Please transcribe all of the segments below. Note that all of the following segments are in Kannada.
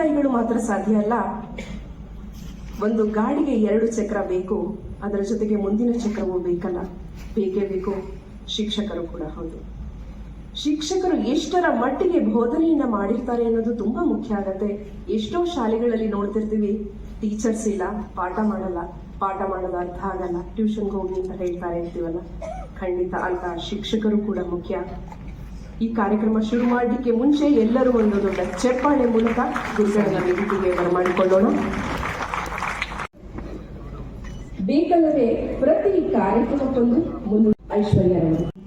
ತಾಯಿಗಳು ಮಾತ್ರ ಸಾಧ್ಯ ಅಲ್ಲ. ಒಂದು ಗಾಡಿಗೆ ಎರಡು ಚಕ್ರ ಬೇಕು, ಅದರ ಜೊತೆಗೆ ಮುಂದಿನ ಚಕ್ರವೂ ಬೇಕಲ್ಲ. ಬೇಕೇ ಬೇಕು? ಶಿಕ್ಷಕರು ಕೂಡ ಹೌದು. ಶಿಕ್ಷಕರು ಎಷ್ಟರ ಮಟ್ಟಿಗೆ ಬೋಧನೆಯನ್ನ ಮಾಡಿರ್ತಾರೆ ಅನ್ನೋದು ತುಂಬಾ ಮುಖ್ಯ ಆಗತ್ತೆ. ಎಷ್ಟೋ ಶಾಲೆಗಳಲ್ಲಿ ನೋಡ್ತಿರ್ತೀವಿ, ಟೀಚರ್ಸ್ ಇಲ್ಲ, ಪಾಠ ಮಾಡಲ್ಲ. ಪಾಠ ಮಾಡೋದು ಅರ್ಥ ಆಗಲ್ಲ. ಟ್ಯೂಷನ್ಗೆ ಹೋಗಿ ಅಂತ ಹೇಳ್ತಾರೆ ಇರ್ತೀವಲ್ಲ ಖಂಡಿತ ಅಂತ ಶಿಕ್ಷಕರು ಕೂಡ ಮುಖ್ಯ. ಈ ಕಾರ್ಯಕ್ರಮ ಶುರು ಮಾಡಲಿಕ್ಕೆ ಮುಂಚೆ ಎಲ್ಲರೂ ಒಂದು ದೊಡ್ಡ ಚಪ್ಪಾಳೆ ಮೂಲಕ ಗುರುಗಳನ್ನ ವೇದಿಕೆಗೆ ಬರಮಾಡಿಕೊಳ್ಳೋಣ ಬೇಕಲ್ಲದೆ ಪ್ರತಿ ಕಾರ್ಯಕ್ರಮಕ್ಕೊಂದು ಮುಂದೆ ಐಶ್ವರ್ಯರವರು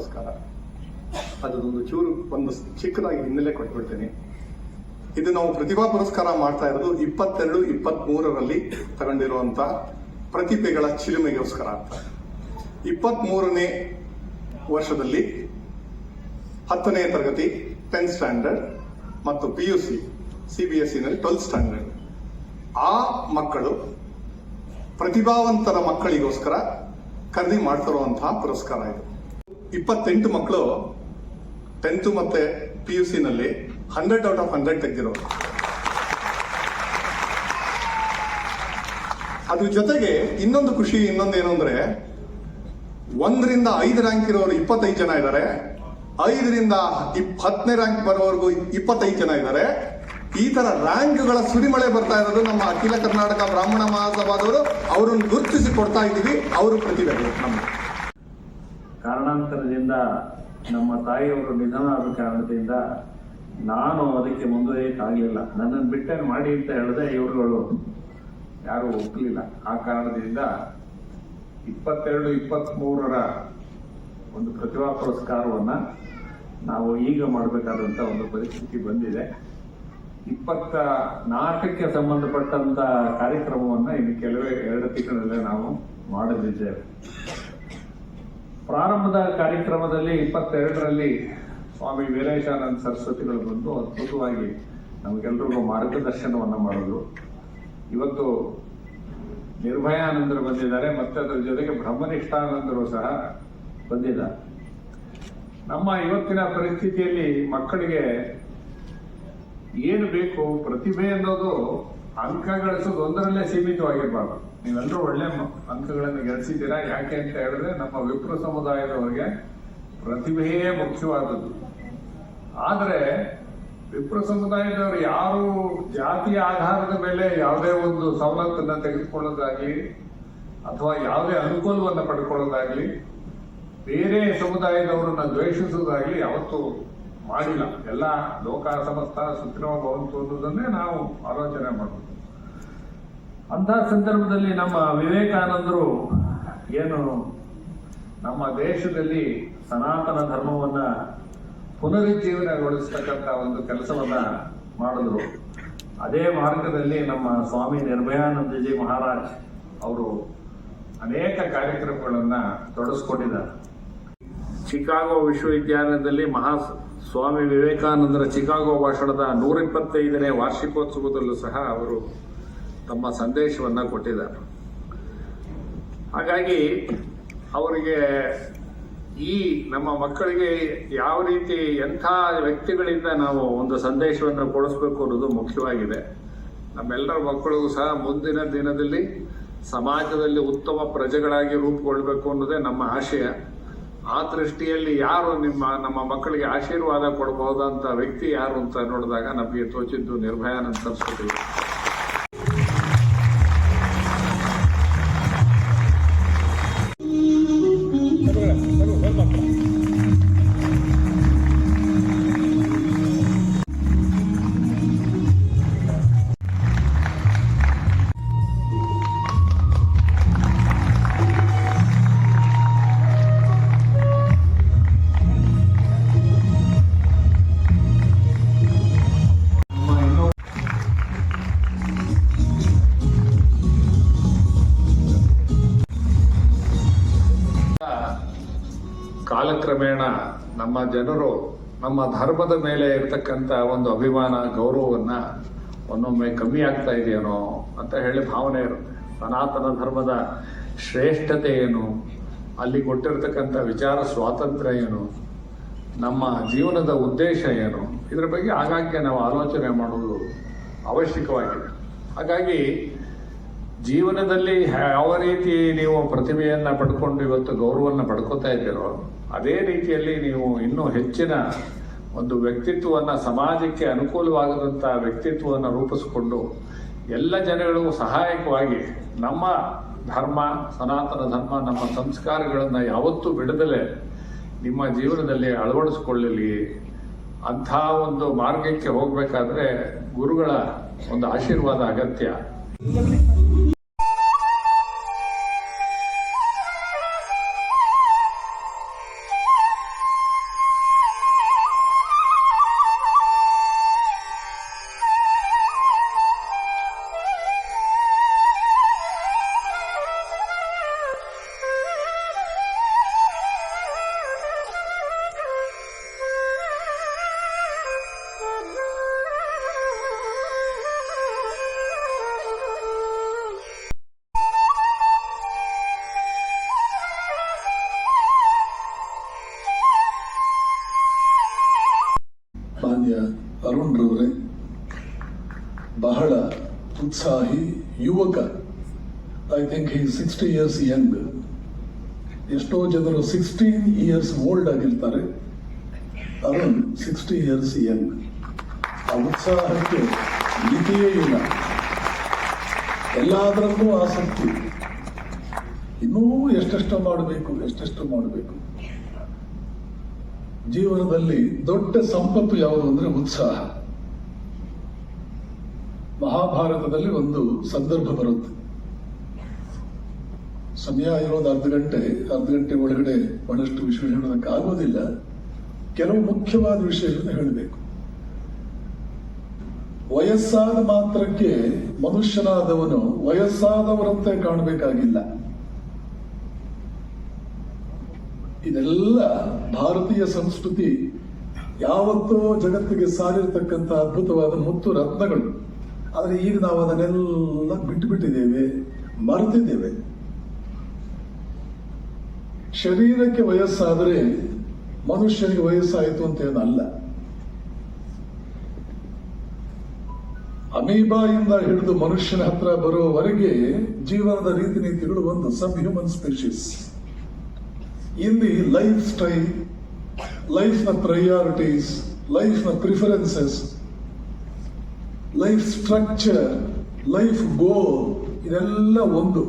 ಪುರಸ್ಕಾರ ಅದೊಂದು ಚೂರು ಒಂದು ಚಿಕ್ಕದಾಗಿ ಹಿನ್ನೆಲೆ ಕೊಟ್ಬಿಡ್ತೇನೆ. ಇದು ನಾವು ಪ್ರತಿಭಾ ಪುರಸ್ಕಾರ ಮಾಡ್ತಾ ಇರೋದು ಇಪ್ಪತ್ತೆರಡು ಇಪ್ಪತ್ತ್ ಮೂರರಲ್ಲಿ ಪ್ರತಿಭೆಗಳ ಚಿಲುಮೆಗೋಸ್ಕರ ಅಂತ. ಇಪ್ಪತ್ತ್ ಮೂರನೇ ವರ್ಷದಲ್ಲಿ ಹತ್ತನೇ ತರಗತಿ ಟೆಂತ್ ಸ್ಟ್ಯಾಂಡರ್ಡ್ ಮತ್ತು P U C C B S ಸಿನಲ್ಲಿ twelfth standard. ಆ ಮಕ್ಕಳು ಪ್ರತಿಭಾವಂತರ ಮಕ್ಕಳಿಗೋಸ್ಕರ ಖರೀದಿ ಮಾಡ್ತಿರುವಂತಹ ಪುರಸ್ಕಾರ ಇದು. ಇಪ್ಪತ್ತೆಂಟು ಮಕ್ಕಳು ಟೆಂತ್ ಮತ್ತೆ ಪಿ ಯು ಸಿನಲ್ಲಿ ಹಂಡ್ರೆಡ್ ಔಟ್ ಆಫ್ ಹಂಡ್ರೆಡ್ ತೆಗೆದಿರೋ ಅದ್ರ ಜೊತೆಗೆ ಇನ್ನೊಂದು ಖುಷಿ, ಇನ್ನೊಂದು ಏನು ಅಂದ್ರೆ ಒಂದರಿಂದ ಐದು ರ್ಯಾಂಕ್ ಇರೋರು ಇಪ್ಪತ್ತೈದು ಜನ ಇದ್ದಾರೆ ಐದರಿಂದ ಹತ್ತನೇ ರ್ಯಾಂಕ್ ಬರೋವರೆಗೂ ಇಪ್ಪತ್ತೈದು ಜನ ಇದ್ದಾರೆ ಈ ತರ ರ್ಯಾಂಕ್ಗಳ ಸುರಿಮಳೆ ಬರ್ತಾ ಇರೋದು ನಮ್ಮ ಅಖಿಲ ಕರ್ನಾಟಕ ಬ್ರಾಹ್ಮಣ ಮಹಾಸಭಾದವರು, ಅವರನ್ನು ಗುರುತಿಸಿ ಕೊಡ್ತಾ ಇದ್ದೀವಿ. ಅವರು ಪ್ರತಿಭೆಗಳು ನಮ್ಮ ಕಾರಣಾಂತರದಿಂದ ನಮ್ಮ ತಾಯಿಯವರು ನಿಧನ ಆದ ಕಾರಣದಿಂದ ನಾನು ಅದಕ್ಕೆ ಮುಂದುವರಿಯಕ್ಕಾಗಲಿಲ್ಲ. ನನ್ನನ್ನು ಬಿಟ್ಟೆ ಮಾಡಿ ಅಂತ ಹೇಳಿದೆ ಇವರುಗಳು ಯಾರು ಒಪ್ಪಲಿಲ್ಲ. ಆ ಕಾರಣದಿಂದ ಇಪ್ಪತ್ತೆರಡು ಇಪ್ಪತ್ತ್ಮೂರರ ಒಂದು ಪ್ರತಿಭಾ ಪುರಸ್ಕಾರವನ್ನು ನಾವು ಈಗ ಮಾಡಬೇಕಾದಂತ ಒಂದು ಪರಿಸ್ಥಿತಿ ಬಂದಿದೆ. ಇಪ್ಪತ್ತ ನಾಲ್ಕಕ್ಕೆ ಸಂಬಂಧಪಟ್ಟಂತ ಕಾರ್ಯಕ್ರಮವನ್ನ ಇನ್ನು ಕೆಲವೇ ಎರಡು ತಿಂಗಳಲ್ಲೇ ನಾವು ಮಾಡಲಿದ್ದೇವೆ. ಪ್ರಾರಂಭದ ಕಾರ್ಯಕ್ರಮದಲ್ಲಿ ಇಪ್ಪತ್ತೆರಡರಲ್ಲಿ ಸ್ವಾಮಿ ವೀರೇಶಾನಂದ ಸರಸ್ವತಿಗಳು ಬಂದು ಅದ್ಭುತವಾಗಿ ನಮಗೆಲ್ಲರಿಗೂ ಮಾರ್ಗದರ್ಶನವನ್ನು ಮಾಡಿದ್ರು. ಇವತ್ತು ನಿರ್ಭಯಾನಂದರು ಬಂದಿದ್ದಾರೆ, ಮತ್ತೆ ಅದರ ಜೊತೆಗೆ ಬ್ರಹ್ಮನಿಷ್ಠಾನಂದರು ಸಹ ಬಂದಿದ್ದಾರೆ. ನಮ್ಮ ಇವತ್ತಿನ ಪರಿಸ್ಥಿತಿಯಲ್ಲಿ ಮಕ್ಕಳಿಗೆ ಏನು ಬೇಕು, ಪ್ರತಿಭೆ ಅನ್ನೋದು ಅಂಕ ಗಳಿಸೋದು ಒಂದರಲ್ಲೇ ಸೀಮಿತವಾಗಿರಬಾರ್ದು. ನೀವೆಲ್ಲರೂ ಒಳ್ಳೆ ಅಂಕಗಳನ್ನು ಗಳಿಸಿದ್ದೀರಾ ಯಾಕೆ ಅಂತ ಹೇಳಿದ್ರೆ ನಮ್ಮ ವಿಪ್ರ ಸಮುದಾಯದವರಿಗೆ ಪ್ರತಿಭೆಯೇ ಮುಖ್ಯವಾದದ್ದು. ಆದರೆ ವಿಪ್ರ ಸಮುದಾಯದವರು ಯಾರು ಜಾತಿಯ ಆಧಾರದ ಮೇಲೆ ಯಾವುದೇ ಒಂದು ಸವಲತ್ತನ್ನು ತೆಗೆದುಕೊಳ್ಳೋದಾಗ್ಲಿ ಅಥವಾ ಯಾವುದೇ ಅನುಕೂಲವನ್ನ ಪಡ್ಕೊಳ್ಳೋದಾಗ್ಲಿ, ಬೇರೆ ಸಮುದಾಯದವರನ್ನ ದ್ವೇಷಿಸೋದಾಗ್ಲಿ ಯಾವತ್ತು ಮಾಡಿಲ್ಲ. ಎಲ್ಲ ಲೋಕ ಸಮಸ್ತ ಸುಖಿನೋ ಭವಂತು ಅನ್ನೋದನ್ನೇ ನಾವು ಆಲೋಚನೆ ಮಾಡಬೇಕು ಅಂತಹ ಸಂದರ್ಭದಲ್ಲಿ ನಮ್ಮ ವಿವೇಕಾನಂದರು ಏನು ನಮ್ಮ ದೇಶದಲ್ಲಿ ಸನಾತನ ಧರ್ಮವನ್ನ ಪುನರುಜ್ಜೀವನಗೊಳಿಸ್ತಕ್ಕಂಥ ಒಂದು ಕೆಲಸವನ್ನ ಮಾಡಿದ್ರು. ಅದೇ ಮಾರ್ಗದಲ್ಲಿ ನಮ್ಮ ಸ್ವಾಮಿ ನಿರ್ಭಯಾನಂದಜಿ ಮಹಾರಾಜ್ ಅವರು ಅನೇಕ ಕಾರ್ಯಕ್ರಮಗಳನ್ನ ತೊಡಸ್ಕೊಂಡಿದ್ದಾರೆ. ಚಿಕಾಗೋ ವಿಶ್ವವಿದ್ಯಾಲಯದಲ್ಲಿ ಮಹಾ ಸ್ವಾಮಿ ವಿವೇಕಾನಂದರ ಚಿಕಾಗೋ ಭಾಷಣದ ನೂರ ಇಪ್ಪತ್ತೈದನೇ ವಾರ್ಷಿಕೋತ್ಸವದಲ್ಲೂ ಸಹ ಅವರು ತಮ್ಮ ಸಂದೇಶವನ್ನ ಕೊಟ್ಟಿದ್ದಾರೆ. ಹಾಗಾಗಿ ಅವರಿಗೆ ಈ ನಮ್ಮ ಮಕ್ಕಳಿಗೆ ಯಾವ ರೀತಿ ಎಂಥ ವ್ಯಕ್ತಿಗಳಿಂದ ನಾವು ಒಂದು ಸಂದೇಶವನ್ನು ಕೊಡಿಸ್ಬೇಕು ಅನ್ನೋದು ಮುಖ್ಯವಾಗಿದೆ. ನಮ್ಮೆಲ್ಲರ ಮಕ್ಕಳಿಗೂ ಸಹ ಮುಂದಿನ ದಿನದಲ್ಲಿ ಸಮಾಜದಲ್ಲಿ ಉತ್ತಮ ಪ್ರಜೆಗಳಾಗಿ ರೂಪುಗೊಳ್ಬೇಕು ಅನ್ನೋದೇ ನಮ್ಮ ಆಶಯ. ಆ ದೃಷ್ಟಿಯಲ್ಲಿ ಯಾರು ನಿಮ್ಮ, ನಮ್ಮ ಮಕ್ಕಳಿಗೆ ಆಶೀರ್ವಾದ ಕೊಡಬಹುದಂತ ವ್ಯಕ್ತಿ ಯಾರು ಅಂತ ನೋಡಿದಾಗ ನಮಗೆ ತೋಚಿದ್ದು ನಿರ್ಭಯಾನಂದ ಸರಸ್ವತಿ ಕಾಲಕ್ರಮೇಣ ನಮ್ಮ ಜನರು ನಮ್ಮ ಧರ್ಮದ ಮೇಲೆ ಇರತಕ್ಕಂಥ ಒಂದು ಅಭಿಮಾನ, ಗೌರವವನ್ನು ಒಂದೊಮ್ಮೆ ಕಮ್ಮಿ ಆಗ್ತಾ ಇದೆಯೇನೋ ಅಂತ ಹೇಳಿ ಭಾವನೆ ಇರುತ್ತೆ. ಸನಾತನ ಧರ್ಮದ ಶ್ರೇಷ್ಠತೆ ಏನು? ಅಲ್ಲಿ ಕೊಟ್ಟಿರ್ತಕ್ಕಂಥ ವಿಚಾರ ಸ್ವಾತಂತ್ರ್ಯ ಏನು? ನಮ್ಮ ಜೀವನದ ಉದ್ದೇಶ ಏನು? ಇದರ ಬಗ್ಗೆ ಆಗಾಗ್ಗೆ ನಾವು ಆಲೋಚನೆ ಮಾಡುವುದು ಅವಶ್ಯಕವಾಗಿದೆ. ಹಾಗಾಗಿ ಜೀವನದಲ್ಲಿ ಯಾವ ರೀತಿ ನೀವು ಪ್ರತಿಭೆಯನ್ನು ಪಡ್ಕೊಂಡು ಇವತ್ತು ಗೌರವವನ್ನು ಪಡ್ಕೋತಾ ಇದ್ದೀರೋ ಅದೇ ರೀತಿಯಲ್ಲಿ ನೀವು ಇನ್ನೂ ಹೆಚ್ಚಿನ ಒಂದು ವ್ಯಕ್ತಿತ್ವವನ್ನು ಸಮಾಜಕ್ಕೆ ಅನುಕೂಲವಾಗದಂಥ ವ್ಯಕ್ತಿತ್ವವನ್ನು ರೂಪಿಸಿಕೊಂಡು ಎಲ್ಲ ಜನಗಳಿಗೂ ಸಹಾಯಕವಾಗಿ ನಮ್ಮ ಧರ್ಮ, ಸನಾತನ ಧರ್ಮ, ನಮ್ಮ ಸಂಸ್ಕಾರಗಳನ್ನು ಯಾವತ್ತೂ ಬಿಡದಲೇ ನಿಮ್ಮ ಜೀವನದಲ್ಲಿ ಅಳವಡಿಸಿಕೊಳ್ಳಲಿ. ಅಂಥ ಒಂದು ಮಾರ್ಗಕ್ಕೆ ಹೋಗಬೇಕಾದ್ರೆ ಗುರುಗಳ ಒಂದು ಆಶೀರ್ವಾದ ಅಗತ್ಯ. ಸಿಕ್ಸ್ಟಿ ಇಯರ್ಸ್ ಯಂಗ್ ಎಷ್ಟೋ ಜನರು ಸಿಕ್ಸ್ಟೀನ್ ಇಯರ್ಸ್ ಓಲ್ಡ್ ಆಗಿರ್ತಾರೆ. ಅರುಣ್ ಸಿಕ್ಸ್ಟಿ ಇಯರ್ಸ್ ಯಂಗ್ ಆ ಉತ್ಸಾಹಕ್ಕೆ ಮಿತಿಯೇ ಇಲ್ಲ. ಎಲ್ಲಾದ್ರಲ್ಲೂ ಆಸಕ್ತಿ. ಇನ್ನೂ ಎಷ್ಟೆಷ್ಟು ಮಾಡಬೇಕು ಎಷ್ಟೆಷ್ಟು ಮಾಡಬೇಕು. ಜೀವನದಲ್ಲಿ ದೊಡ್ಡ ಸಂಪತ್ತು ಯಾವುದು ಅಂದ್ರೆ ಉತ್ಸಾಹ. ಮಹಾಭಾರತದಲ್ಲಿ ಒಂದು ಸಂದರ್ಭ ಬರುತ್ತೆ. ಸಮಯ ಇರೋದು ಅರ್ಧ ಗಂಟೆ ಅರ್ಧ ಗಂಟೆ ಒಳಗಡೆ ಬಹಳಷ್ಟು ವಿಷಯ ಹೇಳೋದಕ್ಕೆ ಆಗೋದಿಲ್ಲ. ಕೆಲವು ಮುಖ್ಯವಾದ ವಿಷಯಗಳನ್ನು ಹೇಳಬೇಕು. ವಯಸ್ಸಾದ ಮಾತ್ರಕ್ಕೆ ಮನುಷ್ಯನಾದವನು ವಯಸ್ಸಾದವರಂತೆ ಕಾಣಬೇಕಾಗಿಲ್ಲ. ಇದೆಲ್ಲ ಭಾರತೀಯ ಸಂಸ್ಕೃತಿ ಯಾವತ್ತೋ ಜಗತ್ತಿಗೆ ಸಾರಿರ್ತಕ್ಕಂಥ ಅದ್ಭುತವಾದ ಮುತ್ತು ರತ್ನಗಳು. ಆದರೆ ಈಗ ನಾವು ಅದನ್ನೆಲ್ಲ ಬಿಟ್ಟು ಬಿಟ್ಟಿದ್ದೇವೆ ಮರೆತಿದ್ದೇವೆ. ಶರೀರಕ್ಕೆ ವಯಸ್ಸಾದರೆ ಮನುಷ್ಯನಿಗೆ ವಯಸ್ಸಾಯಿತು ಅಂತ ಏನಲ್ಲ ಅಮೀಬಾಯಿಂದ ಹಿಡಿದು ಮನುಷ್ಯನ ಹತ್ರ ಬರುವವರೆಗೆ ಜೀವನದ ರೀತಿ ನೀತಿಗಳು ಒಂದು ಸಬ್ ಹ್ಯೂಮನ್ ಸ್ಪೀಶೀಸ್. ಇಲ್ಲಿ ಲೈಫ್ ಸ್ಟೈಲ್, ಲೈಫ್ನ ಪ್ರಯಾರಿಟೀಸ್ನ preferences life structure, life goal, ಇದೆಲ್ಲ ಒಂದು.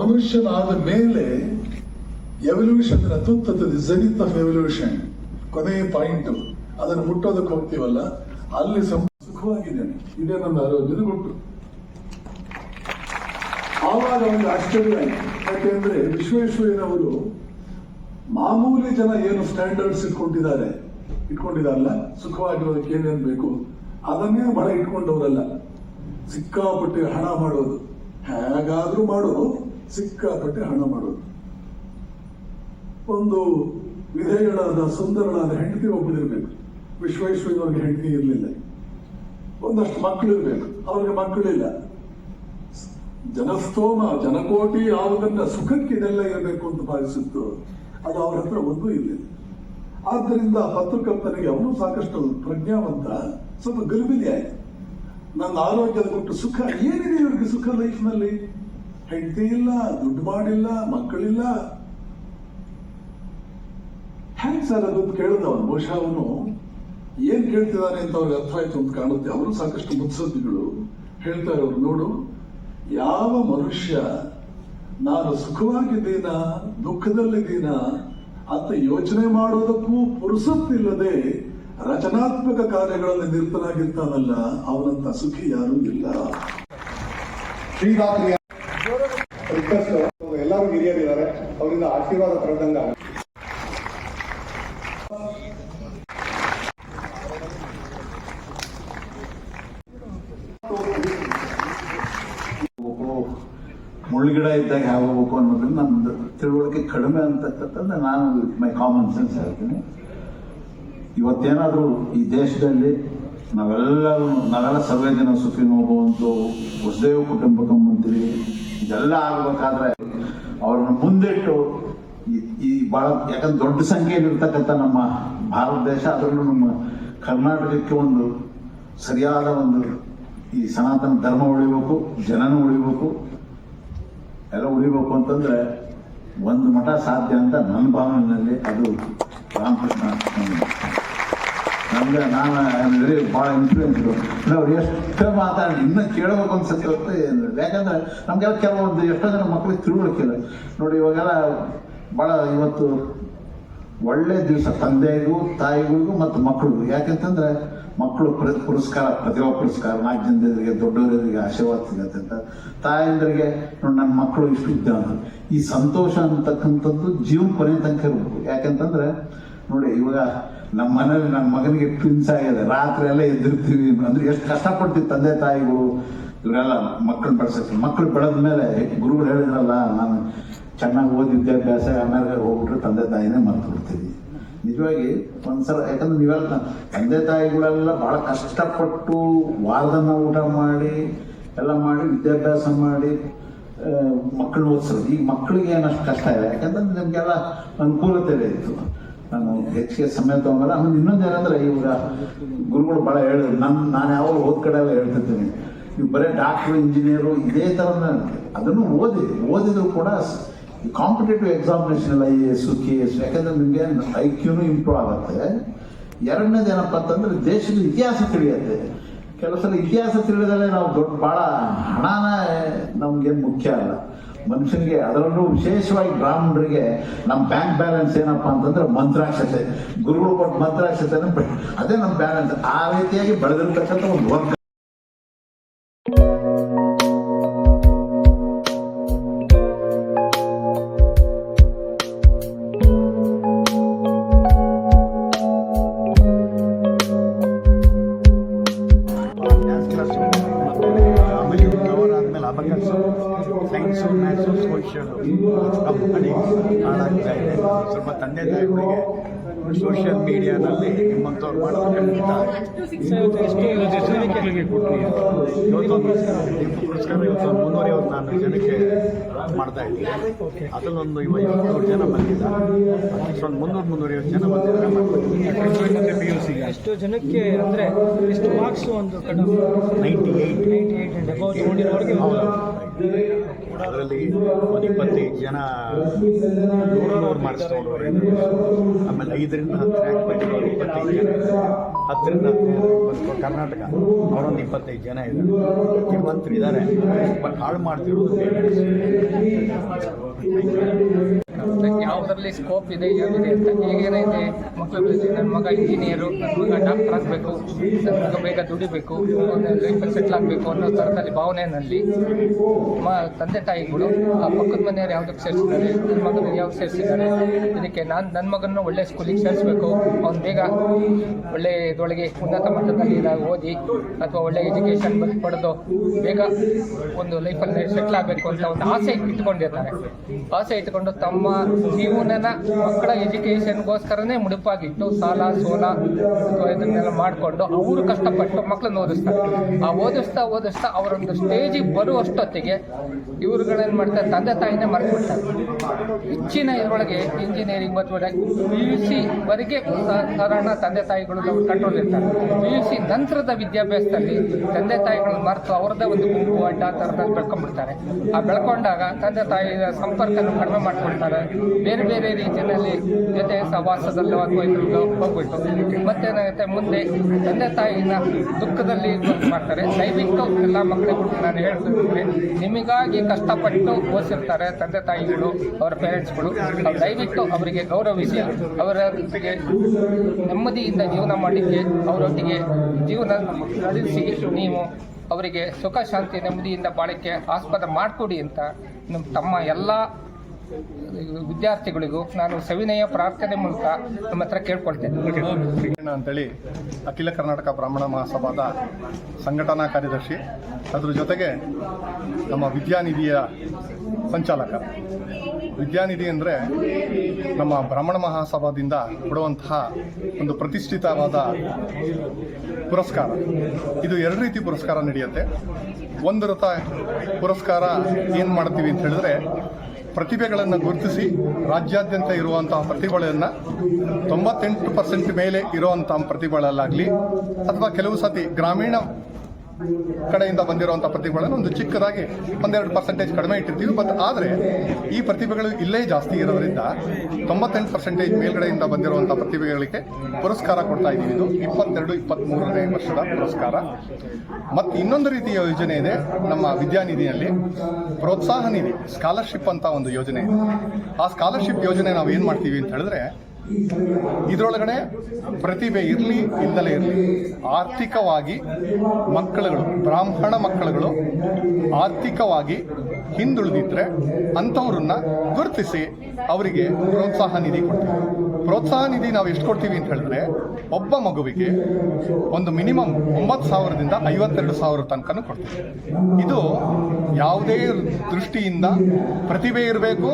ಮನುಷ್ಯನಾದ ಮೇಲೆ ಎವಲ್ಯೂಷನ್ ಅತ್ಯುತ್ತದ ಜನಿತ್ ಆಫ್ ಎವಲ್ಯೂಷನ್ ಕೊನೆಯ ಪಾಯಿಂಟ್ ಅದನ್ನು ಮುಟ್ಟೋದಕ್ಕೆ ಹೋಗ್ತೀವಲ್ಲ, ಅಲ್ಲಿ ಸುಖವಾಗಿದ್ದೇನೆ ಇದೇ ನನ್ನ ಆರೋಗ್ಯದ ಗುಟ್ಟು ಆವಾಗ ಒಂದು ಆಶ್ಚರ್ಯ ಯಾಕೆಂದ್ರೆ ವಿಶ್ವೇಶ್ವರಯ್ಯನವರು ಮಾಮೂಲಿ ಜನ ಏನು ಸ್ಟ್ಯಾಂಡರ್ಡ್ಸ್ ಇಟ್ಕೊಂಡಿದ್ದಾರೆ? ಇಟ್ಕೊಂಡಿದಾರಲ್ಲ ಸುಖವಾಗಿರೋದಕ್ಕೆ ಏನೇನು ಬೇಕು? ಅದನ್ನೇ ಬಹಳ ಇಟ್ಕೊಂಡವರಲ್ಲ. ಸಿಕ್ಕಾಪಟ್ಟೆ ಹಣ ಮಾಡೋದು. ಹೇಗಾದ್ರೂ ಮಾಡೋದು ಸಿಕ್ಕಾಪಟ್ಟೆ ಹಣ ಮಾಡೋದು. ಒಂದು ವಿಧೇಯಳಾದ ಸುಂದರಳಾದ ಹೆಂಡತಿ ಒಬ್ಬಳಿರ್ಬೇಕು ಅವ್ರಿಗೆ ಹೆಂಡತಿ ಇರಲಿಲ್ಲ. ಒಂದಷ್ಟು ಮಕ್ಕಳು ಇರಬೇಕು. ಅವ್ರಿಗೆ ಮಕ್ಕಳಿಲ್ಲ. ಜನಸ್ತೋಮ, ಜನಕೋಟಿ ಯಾವುದನ್ನ ಸುಖಕ್ಕೆ ಇದೆಲ್ಲ ಇರಬೇಕು ಅಂತ ಭಾವಿಸಿತ್ತು, ಅದು ಅವ್ರ ಹತ್ರ ಒಂದೂ ಇರಲಿಲ್ಲ ಆದ್ದರಿಂದ ಪತ್ರಕರ್ತನಿಗೆ ಅವನು ಸಾಕಷ್ಟು ಪ್ರಜ್ಞಾವಂತ, ಸ್ವಲ್ಪ ಗಲಿಬಿಲಿ ಆಯ್ತು. ನನ್ನ ಆರೋಗ್ಯದ ಕೊಟ್ಟು ಸುಖ ಏನಿದೆ ಇವ್ರಿಗೆ ಸುಖ ಲೈಫ್ನಲ್ಲಿ ಹೆಂಡತಿ ಇಲ್ಲ, ದುಡ್ಡು ಮಾಡಿಲ್ಲ, ಮಕ್ಕಳಿಲ್ಲ. ಹೆಂಗ್ ಸರ್ ಅದು ಅಂತ ಕೇಳಿದ ಅವನು ಬಹುಶಃ ಅವನು ಏನ್ ಕೇಳ್ತಿದ್ದಾನೆ ಅಂತ ಅವ್ರಿಗೆ ಅರ್ಥ ಆಯ್ತು ಅಂತ ಕಾಣುತ್ತೆ. ಅವರು ಸಾಕಷ್ಟು ಮುತ್ಸದ್ದಿಗಳು ಹೇಳ್ತಾರೆ ಅವ್ರು, ನೋಡು, ಯಾವ ಮನುಷ್ಯ ನಾನು ಸುಖವಾಗಿದ್ದೀನ, ದುಃಖದಲ್ಲಿದ್ದೀನ ಅಂತ ಯೋಚನೆ ಮಾಡೋದಕ್ಕೂ ಪುರುಸತ್ತಿಲ್ಲದೆ ರಚನಾತ್ಮಕ ಕಾರ್ಯಗಳಲ್ಲಿ ನಿರತನಾಗಿರ್ತಾನಲ್ಲ, ಅವನಂತ ಸುಖಿ ಯಾರೂ ಇಲ್ಲ. ಶ್ರೀರಾತ್ರಿ ರಿಕ್ವೆಸ್ಟ್, ಎಲ್ಲರೂ ಹಿರಿಯರಿದ್ದಾರೆ. ಅವರಿಂದ ಆಶೀರ್ವಾದ ಪಡೆದಂಗ ಮುಳ್ಳುಗಿಡ ಇದ್ದಾಗ ಹೇಗೆ ಹೋಗ್ಬೇಕು ಅನ್ನೋದ್ರಿಂದ ನಮ್ದು ತಿಳುವಳಿಕೆ ಕಡಿಮೆ ಅಂತಕ್ಕಂಥದ್ದು ನಾನು ಮೈ ಕಾಮನ್ ಸೆನ್ಸ್ ಹೇಳ್ತೀನಿ. ಇವತ್ತೇನಾದರೂ ಈ ದೇಶದಲ್ಲಿ ನಾವೆಲ್ಲರೂ ನಾವೆಲ್ಲ ಸರ್ವೇ ಜನ ಸುಖಿ ನೋಡುವಂತ ವಸುದೇವ ಕುಟುಂಬಕಂ ಅಂತೀವಿ ಇದೆಲ್ಲ ಆಗ್ಬೇಕಾದ್ರೆ ಅವ್ರನ್ನ ಮುಂದಿಟ್ಟು ಈ- ಬಹಳ ಯಾಕಂದ್ರೆ ದೊಡ್ಡ ಸಂಖ್ಯೆಯಲ್ಲಿ ಇರ್ತಕ್ಕಂಥ ನಮ್ಮ ಭಾರತ ದೇಶ, ಅದರಲ್ಲೂ ನಮ್ಮ ಕರ್ನಾಟಕಕ್ಕೆ ಒಂದು ಸರಿಯಾದ ಒಂದು ಈ ಸನಾತನ ಧರ್ಮ ಉಳಿಬೇಕು, ಜನನೂ ಉಳಿಬೇಕು ಎಲ್ಲ ಉಳಿಬೇಕು ಅಂತಂದ್ರೆ ಒಂದು ಮಠ ಸಾಧ್ಯ ಅಂತ ನನ್ನ ಭಾವನೆಯಲ್ಲಿ ಅದು ರಾಮಕೃಷ್ಣ. ನಮ್ಗೆ ನಾನು ಬಹಳ ಭಾಳ ಇನ್ಫ್ಲೂಯೆನ್ಸ್ಡು ಅವ್ರು ಎಷ್ಟು ಮಾತಾಡಿ, ಇನ್ನೂ ಕೇಳಬೇಕು ಅನ್ಸುತ್ತೆ ಏನಿಲ್ಲ. ಯಾಕಂದ್ರೆ ನಮ್ಗೆಲ್ಲ ಕೆಲವೊಂದು ಎಷ್ಟೋ ಜನ ಮಕ್ಕಳಿಗೆ ತಿಳುವಳಿಕಿಲ್ಲ ನೋಡಿ, ಇವಾಗೆಲ್ಲ ಭಾಳ ಇವತ್ತು ಒಳ್ಳೆ ದಿವಸ ತಂದೆಗೂ, ತಾಯಿಗಳಿಗೂ ಮತ್ತು ಮಕ್ಕಳಿಗೂ ಯಾಕಂತಂದ್ರೆ ಮಕ್ಕಳು ಪ್ರ ಪುರಸ್ಕಾರ, ಪ್ರತಿಭಾ ಪುರಸ್ಕಾರ ಜನರಿಗೆ ದೊಡ್ಡವರಿಗೆ ಆಶೀರ್ವಾದ ಸಿಗತ್ತೆ ಅಂತ. ತಾಯಂದ್ರಿಗೆ, ನೋಡಿ ನನ್ನ ಮಕ್ಕಳು ಇಷ್ಟು ಇದ್ದ ಈ ಸಂತೋಷ ಅಂತಕ್ಕಂಥದ್ದು ಜೀವನ ಕೊನೆ ತನಕ ಇರ್ಬೇಕು. ಯಾಕಂತಂದ್ರೆ, ನೋಡಿ, ಇವಾಗ ನಮ್ಮ ಮನೇಲಿ ನನ್ನ ಮಗನಿಗೆ ಟ್ವಿನ್ಸ್ ಆಗಿದೆ ರಾತ್ರಿ ಎಲ್ಲ ಎದ್ದಿರ್ತೀವಿ. ಅಂದ್ರೆ ಎಷ್ಟು ಕಷ್ಟಪಡ್ತೀವಿ ತಂದೆ, ತಾಯಿಗಳು. ಇವರೆಲ್ಲ ಮಕ್ಕಳು ಬೆಳೆಸಕ್ಕೆ. ಮಕ್ಕಳು ಬೆಳೆದ ಮೇಲೆ ಗುರುಗಳು ಹೇಳಿದ್ರಲ್ಲ, ನಾನು ಚೆನ್ನಾಗಿ ಓದಿ ವಿದ್ಯಾಭ್ಯಾಸ ಆಮೇಲೆ ಹೋಗ್ಬಿಟ್ರೆ ತಂದೆ, ತಾಯಿನೇ ಮರ್ತು ಬಿಡ್ತೀವಿ ನಿಜವಾಗಿ ಒಂದ್ಸಲ ಯಾಕಂದ್ರೆ ನೀವೆಲ್ಲ ತಂದೆ ತಾಯಿಗಳೆಲ್ಲ ಬಹಳ ಕಷ್ಟಪಟ್ಟು ವಾರದನ್ನ ಊಟ ಮಾಡಿ, ಎಲ್ಲ ಮಾಡಿ, ವಿದ್ಯಾಭ್ಯಾಸ ಮಾಡಿ ಮಕ್ಕಳು ಓದಿಸೋದು. ಈಗ ಮಕ್ಕಳಿಗೆ ಏನಷ್ಟು ಕಷ್ಟ ಇಲ್ಲ. ಯಾಕಂದ್ರೆ ನಿಮಗೆಲ್ಲ ಅನುಕೂಲತೆ ಇತ್ತು. ನಾನು ಹೆಚ್ಚಿಗೆ ಸಮಯ ತಗೊಂಡಲ್ಲ. ಆಮೇಲೆ ಇನ್ನೊಂದು ಏನಂದ್ರೆ ಇವಾಗ ಗುರುಗಳು ಭಾಳ ಹೇಳಿದ್ರು. ನನ್ನ ನಾನು ಯಾವಾಗ ಓದ್ ಕಡೆ ಎಲ್ಲ ಹೇಳ್ತಿರ್ತೀನಿ. ನೀವು ಬರೀ ಡಾಕ್ಟ್ರು, ಇಂಜಿನಿಯರು ಇದೇ ಥರ ಅದನ್ನು ಓದಿ, ಓದಿದ್ರು ಕೂಡ competitive examination I A S K S ಯಾಕಂದ್ರೆ ನಿಮಗೆ ಐ ಕ್ಯೂನು ಇಂಪ್ರೂವ್ ಆಗುತ್ತೆ. ಎರಡನೇದು ಏನಪ್ಪ ಅಂತಂದ್ರೆ ದೇಶದ ಇತಿಹಾಸ ತಿಳಿಯುತ್ತೆ. ಕೆಲವು ಸಲ ಇತಿಹಾಸ ತಿಳಿದಲ್ಲೇ ನಾವು ದೊಡ್ಡ ಭಾಳ ಹಣನ ನಮ್ಗೇನು ಮುಖ್ಯ ಅಲ್ಲ. ಮನುಷ್ಯನಿಗೆ ಅದರಲ್ಲೂ ವಿಶೇಷವಾಗಿ ಬ್ರಾಹ್ಮಣರಿಗೆ ನಮ್ಮ ಬ್ಯಾಂಕ್ ಬ್ಯಾಲೆನ್ಸ್ ಏನಪ್ಪ ಅಂತಂದ್ರೆ ಮಂತ್ರಾಕ್ಷತೆ. ಗುರುಗಳು ಕೊಟ್ಟು ಮಂತ್ರಾಕ್ಷತೆ ಅದೇ ನಮ್ಮ ಬ್ಯಾಲೆನ್ಸ್ ಆ ರೀತಿಯಾಗಿ ಬೆಳೆದಿರ್ತಕ್ಕಂಥ ಒಂದು ವರ್ಗ. ಮೀಡಿಯಾನಲ್ಲಿ ನಿಮ್ಮಂಥವ್ರು ಮಾಡೋದು ಖಂಡಿತ. ಇವತ್ತೊಂದು ಪುರಸ್ಕಾರ ಇವತ್ತೊಂದು ಮುನ್ನೂರೈವತ್ತು ನಾನು ಜನಕ್ಕೆ ಮಾಡ್ತಾ ಇದ್ದೀನಿ. ಅದರಲ್ಲೊಂದು ಇವ ಇಪ್ಪತ್ತೂರು ಜನ ಬಂದಿದ್ದಾರೆ. ಒಂದು ಮುನ್ನೂರು ಮುನ್ನೂರೈವತ್ತು ಜನ ಬಂದಿದ್ದಾರೆ. ಎಷ್ಟು ಜನಕ್ಕೆ ಅಂದರೆ ಎಷ್ಟು ಮಾರ್ಕ್ಸ್ ಒಂದು ninety eight ninety eight and above ನೋಡಿರೋರಿಗೆ ಅದರಲ್ಲಿ ಒಂದು ಇಪ್ಪತ್ತೈದು ಜನ ನೂರು ಮಾರ್ಕ್ಸ್ ಆಮೇಲೆ ಐದರಿಂದ ಹತ್ತು ಇಪ್ಪತ್ತೈದು ಜನ. ಹತ್ತರಿಂದ ಹತ್ತು ಕರ್ನಾಟಕ, ಅವರೊಂದು ಇಪ್ಪತ್ತೈದು ಜನ ಇದ್ದಾರೆ. ಶ್ರೀಮಂತರು ಇದ್ದಾರೆ. ಬಟ್ ಹಾಳು ಮಾಡ್ತಿರೋದು ಯಾವುದರಲ್ಲಿ ಸ್ಕೋಪ್ ಇದೆ, ಏನಿದೆ ಅಂತ ಈಗೇನಿದೆ ಮಕ್ಕಳು ನನ್ನ ಮಗ ಇಂಜಿನಿಯರು ನನ್ನ ಮಗ ಡಾಕ್ಟರ್ ಆಗಬೇಕು, ನನ್ನ ಮಗ ಬೇಗ ದುಡಿಬೇಕು ಲೈಫಲ್ಲಿ ಸೆಟ್ಲ್ ಆಗಬೇಕು ಅನ್ನೋ ಥರದಲ್ಲಿ ಭಾವನೆಯಲ್ಲಿ ಮ, ತಂದೆ ತಾಯಿಗಳು ಆ ಪಕ್ಕದ ಮನೆಯವ್ರು ಯಾವುದಕ್ಕೆ ಸೇರಿಸಿದ್ದಾರೆ, ನನ್ನ ಮಗನ ಯಾವ್ದು ಸೇರಿಸಿದ್ದಾರೆ, ಇದಕ್ಕೆ ನಾನು ನನ್ನ ಮಗನ ಒಳ್ಳೆ ಸ್ಕೂಲಿಗೆ ಸೇರಿಸಬೇಕು. ಅವ್ನು ಬೇಗ ಒಳ್ಳೆ ಇದರೊಳಗೆ ಉನ್ನತ ಮಟ್ಟದಲ್ಲಿ ಓದಿ ಅಥವಾ ಒಳ್ಳೆ ಎಜುಕೇಷನ್ ಪಡೆದು ಬೇಗ ಒಂದು ಲೈಫಲ್ಲಿ ಸೆಟ್ಲ್ ಆಗಬೇಕು ಅಂತ ಒಂದು ಆಸೆ ಇಟ್ಕೊಂಡಿರ್ತಾರೆ. ಆಸೆ ಇಟ್ಕೊಂಡು ತಮ್ಮ ಜೀವನನ ಮಕ್ಕಳ ಎಜುಕೇಷನ್ಗೋಸ್ಕರನೇ ಮುಡುಪಾಗಿಟ್ಟು ಸಾಲ, ಸೋಲ ಇದನ್ನೆಲ್ಲ ಮಾಡಿಕೊಂಡು ಅವರು ಕಷ್ಟಪಟ್ಟು ಮಕ್ಕಳನ್ನ ಓದಿಸ್ತಾರೆ. ಆ ಓದಿಸ್ತಾ ಓದಿಸ್ತಾ ಅವರೊಂದು ಸ್ಟೇಜಿಗೆ ಬರುವಷ್ಟೊತ್ತಿಗೆ ಇವ್ರುಗಳೇನು ಮಾಡ್ತಾರೆ? ತಂದೆ ತಾಯಿನೇ ಮರೆತುಬಿಡ್ತಾರೆ ಹೆಚ್ಚಿನ ಇದರೊಳಗೆ ಇಂಜಿನಿಯರಿಂಗ್ ಮತ್ತು ಪಿ ಯು ಸಿ ವರೆಗೆ ಸಾಧಾರಣ ತಂದೆ ತಾಯಿಗಳು ನಾವು ಕಂಟ್ರೋಲ್ ಇರ್ತಾರೆ. ಪಿ ಯು ಸಿ ನಂತರದ ವಿದ್ಯಾಭ್ಯಾಸದಲ್ಲಿ ತಂದೆ ತಾಯಿಗಳನ್ನ ಮರೆತು ಅವ್ರದ್ದೇ ಒಂದು ಗುಂಪು, ಅಡ್ಡ ಥರದಲ್ಲಿ ಬೆಳ್ಕೊಂಡ್ಬಿಡ್ತಾರೆ. ಆ ಬೆಳ್ಕೊಂಡಾಗ ತಂದೆ ತಾಯಿಯ ಸಂಪರ್ಕನ ಕಡಿಮೆ ಮಾಡ್ಕೊಳ್ತಾರೆ. ಬೇರೆ ಬೇರೆ ರೀತಿಯಲ್ಲಿ ಜೊತೆ ಸಹವಾಸದಲ್ಲೋ ಹೋಗ್ಬಿಟ್ಟು ಮತ್ತೇನಾಗುತ್ತೆ ಮುಂದೆ ತಂದೆ ತಾಯಿನ ದುಃಖದಲ್ಲಿ ಮಾಡ್ತಾರೆ. ದಯವಿಟ್ಟು ಎಲ್ಲ ಮಕ್ಕಳಿಗೂ ನಾನು ಹೇಳ್ತಿದ್ದೀನಿ ನಿಮಗಾಗಿ ಕಷ್ಟಪಟ್ಟು ಓದಿಸಿರ್ತಾರೆ ತಂದೆ ತಾಯಿಗಳು, ಅವರ ಪೇರೆಂಟ್ಸ್ಗಳು ದಯವಿಟ್ಟು ಅವರಿಗೆ ಗೌರವಿಸಿ ಅವರ ನೆಮ್ಮದಿಯಿಂದ ಜೀವನ ಮಾಡಲಿಕ್ಕೆ ಅವರೊಟ್ಟಿಗೆ ಜೀವನ ನಡೆಸಿ ನೀವು ಅವರಿಗೆ ಸುಖ, ಶಾಂತಿ, ನೆಮ್ಮದಿಯಿಂದ ಬಾಳಿಕೆ ಆಸ್ಪದ ಮಾಡಿಕೊಡಿ ಅಂತ ನಮ್ಮ ತಮ್ಮ ಎಲ್ಲ ವಿದ್ಯಾರ್ಥಿಗಳಿಗೂ ನಾನು ಸವಿನಯ ಪ್ರಾರ್ಥನೆ ಮೂಲಕ ನಮ್ಮ ಹತ್ರ ಕೇಳ್ಕೊಳ್ತೇನೆ. ಅಂತೇಳಿ ಅಖಿಲ ಕರ್ನಾಟಕ ಬ್ರಾಹ್ಮಣ ಮಹಾಸಭಾದ ಸಂಘಟನಾ ಕಾರ್ಯದರ್ಶಿ. ಅದ್ರ ಜೊತೆಗೆ ನಮ್ಮ ವಿದ್ಯಾನಿಧಿಯ ಸಂಚಾಲಕ. ವಿದ್ಯಾನಿಧಿ ಅಂದರೆ ನಮ್ಮ ಬ್ರಾಹ್ಮಣ ಮಹಾಸಭಾದಿಂದ ಕೊಡುವಂತಹ ಒಂದು ಪ್ರತಿಷ್ಠಿತವಾದ ಪುರಸ್ಕಾರ. ಇದು ಎರಡು ರೀತಿ ಪುರಸ್ಕಾರ ನಡೆಯುತ್ತೆ. ಒಂದು ರಥ ಪುರಸ್ಕಾರ ಏನು ಮಾಡ್ತೀವಿ ಅಂತ ಹೇಳಿದ್ರೆ ಪ್ರತಿಭೆಗಳನ್ನು ಗುರುತಿಸಿ ರಾಜ್ಯಾದ್ಯಂತ ಇರುವಂತಹ ಪ್ರತಿಭೆಗಳನ್ನು ತೊಂಬತ್ತೆಂಟು ಪರ್ಸೆಂಟ್ ಮೇಲೆ ಇರುವಂತಹ ಪ್ರತಿಭೆಗಳಲ್ಲಾಗಲಿ ಅಥವಾ ಕೆಲವು ಸತಿ ಗ್ರಾಮೀಣ ಕಡೆಯಿಂದ ಬಂದಿರುವಂಥ ಪ್ರತಿಭೆಗಳನ್ನು ಒಂದು ಚಿಕ್ಕದಾಗಿ ಒಂದೆರಡು ಪರ್ಸೆಂಟೇಜ್ ಕಡಿಮೆ ಇಟ್ಟಿರ್ತೀವಿ. ಬಟ್ ಆದರೆ ಈ ಪ್ರತಿಭೆಗಳು ಇಲ್ಲೇ ಜಾಸ್ತಿ ಇರೋದ್ರಿಂದ ತೊಂಬತ್ತೆಂಟು ಪರ್ಸೆಂಟೇಜ್ ಮೇಲ್ಗಡೆಯಿಂದ ಬಂದಿರುವಂಥ ಪ್ರತಿಭೆಗಳಿಗೆ ಪುರಸ್ಕಾರ ಕೊಡ್ತಾ ಇದ್ದೀವಿ. ಇದು ಇಪ್ಪತ್ತೆರಡು ಇಪ್ಪತ್ತ್ಮೂರನೇ ವರ್ಷದ ಪುರಸ್ಕಾರ. ಮತ್ತು ಇನ್ನೊಂದು ರೀತಿಯ ಯೋಜನೆ ಇದೆ ನಮ್ಮ ವಿದ್ಯಾನಿಧಿಯಲ್ಲಿ. ಪ್ರೋತ್ಸಾಹ ನಿಧಿ ಸ್ಕಾಲರ್ಶಿಪ್ ಅಂತ ಒಂದು ಯೋಜನೆ ಆ ಸ್ಕಾಲರ್ಶಿಪ್ ಯೋಜನೆ ನಾವು ಏನು ಮಾಡ್ತೀವಿ ಅಂತ ಹೇಳಿದ್ರೆ ಇದರೊಳಗಡೆ ಪ್ರತಿಭೆ ಇರಲಿ, ಇಲ್ಲದೇ ಇರಲಿ, ಆರ್ಥಿಕವಾಗಿ ಮಕ್ಕಳುಗಳು, ಬ್ರಾಹ್ಮಣ ಮಕ್ಕಳುಗಳು ಆರ್ಥಿಕವಾಗಿ ಹಿಂದುಳಿದಿದ್ರೆ ಅಂಥವ್ರನ್ನ ಗುರುತಿಸಿ ಅವರಿಗೆ ಪ್ರೋತ್ಸಾಹ ನಿಧಿ ಕೊಡ್ತೀವಿ ಪ್ರೋತ್ಸಾಹ ನಿಧಿ ನಾವು ಎಷ್ಟು ಕೊಡ್ತೀವಿ ಅಂತ ಹೇಳಿದ್ರೆ, ಒಬ್ಬ ಮಗುವಿಗೆ ಒಂದು ಮಿನಿಮಮ್ ಒಂಬತ್ತು ಸಾವಿರದಿಂದ ಐವತ್ತೆರಡು ಸಾವಿರ ತನಕನೂ ಕೊಡ್ತೀವಿ. ಇದು ಯಾವುದೇ ದೃಷ್ಟಿಯಿಂದ ಪ್ರತಿಭೆ ಇರಬೇಕು,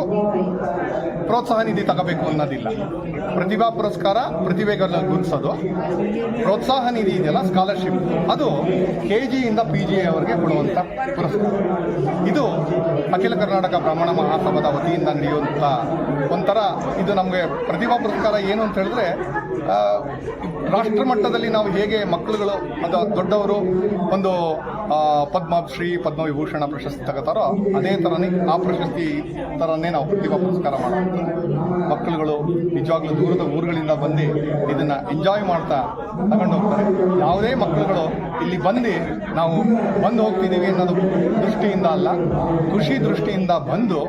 ಪ್ರೋತ್ಸಾಹ ನಿಧಿ ತಗೋಬೇಕು ಅನ್ನೋದಿಲ್ಲ. ಪ್ರತಿಭಾ ಪುರಸ್ಕಾರ ಪ್ರತಿಭೆಗಳನ್ನ ಗುರುತಿಸೋದು, ಪ್ರೋತ್ಸಾಹ ನಿಧಿ ಇದೆಯಲ್ಲ ಸ್ಕಾಲರ್ಶಿಪ್ ಅದು ಕೆ ಜಿಯಿಂದ ಪಿ ಜಿ ಅವರಿಗೆ ಕೊಡುವಂಥ ಪುರಸ್ಕಾರ. ಇದು ಅಖಿಲ ಕರ್ನಾಟಕ ಬ್ರಾಹ್ಮಣ ಮಹಾಸಭಾದ ವತಿಯಿಂದ ನಡೆಯುವಂಥ ಒಂಥರ ಇದು ನಮಗೆ ಪ್ರತಿಭಾ ಪುರಸ್ಕಾರ ಏನು ಅಂತ ಹೇಳಿದ್ರೆ ರಾಷ್ಟ್ರ ಮಟ್ಟದಲ್ಲಿ ನಾವು ಹೇಗೆ ಮಕ್ಕಳುಗಳು ಅಥವಾ ದೊಡ್ಡವರು ಒಂದು ಪದ್ಮಶ್ರೀ ಪದ್ಮವಿಭೂಷಣ ಪ್ರಶಸ್ತಿ ತಗೋತಾರೋ ಅದೇ ಥರನೇ ಆ ಪ್ರಶಸ್ತಿ ಥರನೇ ನಾವು ಪ್ರತಿಭಾ ಪುರಸ್ಕಾರ ಮಾಡ್ತೀವಿ ಮಕ್ಕಳುಗಳು ನಿಜವಾಗ್ಲೂ ದೂರದ ಊರುಗಳಿಂದ ಬಂದು ಇದನ್ನು ಎಂಜಾಯ್ ಮಾಡ್ತಾ ತಗೊಂಡು ಹೋಗ್ತಾರೆ. ಯಾವುದೇ ಮಕ್ಕಳುಗಳು ಇಲ್ಲಿ ಬಂದು ನಾವು ಬಂದು ಹೋಗ್ತಿದ್ದೀವಿ ಅನ್ನೋದು ದೃಷ್ಟಿಯಿಂದ ಅಲ್ಲ, ಖುಷಿ ದೃಷ್ಟಿಯಿಂದ ಬಂದು